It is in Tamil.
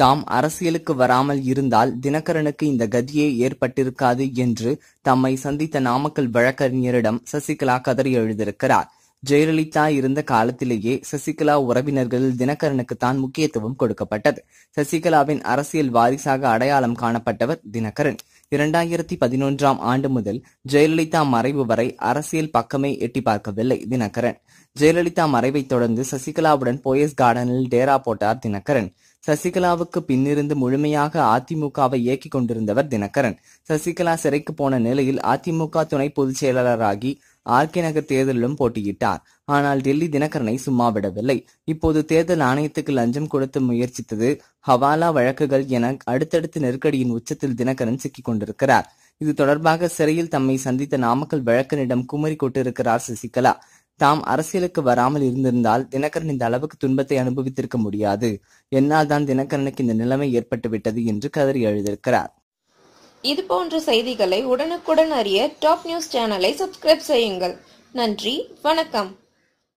தாம் அரசியலுக்கு வராமல் இருந்தால் தினகரனுக்கு இந்த கதியே ஏற்பட்டிருக்காது என்று தம்மை சந்தித்த நாமக்கல் வழக்கறிஞரிடம் சசிகலா கதறி எழுதியிருக்கிறார். ஜெயலலிதா இருந்த காலத்திலேயே சசிகலா உறவினர்களில் தினகரனுக்கு தான் முக்கியத்துவம் கொடுக்கப்பட்டது. சசிகலாவின் அரசியல் வாரிசாக அடையாளம் காணப்பட்டவர் தினகரன். இரண்டாயிரத்தி பதினொன்றாம் ஆண்டு முதல் ஜெயலலிதா மறைவு வரை அரசியல் பக்கமே எட்டி பார்க்கவில்லை தினகரன். ஜெயலலிதா மறைவைத் தொடர்ந்து சசிகலாவுடன் போயஸ் கார்டனில் டேரா போட்டார் தினகரன். சசிகலாவுக்கு பின்னிருந்து முழுமையாக அதிமுகவை இயக்கிக் கொண்டிருந்தவர் தினகரன். சசிகலா சிறைக்கு போன நிலையில் அதிமுக துணை பொதுச் செயலாளராகி ஆர்கே நகர் தேர்தலிலும் போட்டியிட்டார். ஆனால் டெல்லி தினகரனை சும்மா விடவில்லை. இப்போது தேர்தல் ஆணையத்துக்கு லஞ்சம் கொடுத்து முயற்சித்தது ஹவாலா வழக்குகள் என அடுத்தடுத்து நெருக்கடியின் உச்சத்தில் தினகரன் சிக்கிக் கொண்டிருக்கிறார். இது தொடர்பாக சிறையில் தம்மை சந்தித்த நாமக்கல் வழக்கனிடம் குமரி கொட்டிருக்கிறார் சசிகலா. தாம் அரசியலுக்கு வராமல் இருந்திருந்தால் தினகரன் இந்த அளவுக்கு துன்பத்தை அனுபவித்திருக்க முடியாது. என்னால் தான் தினகரனுக்கு இந்த நிலைமை ஏற்பட்டு விட்டது என்று கதறி எழுதியிருக்கிறார். இது போன்ற செய்திகளை உடனுக்குடன் அறிய டாப் நியூஸ் சேனலை சப்ஸ்கிரைப் செய்யுங்கள். நன்றி வணக்கம்.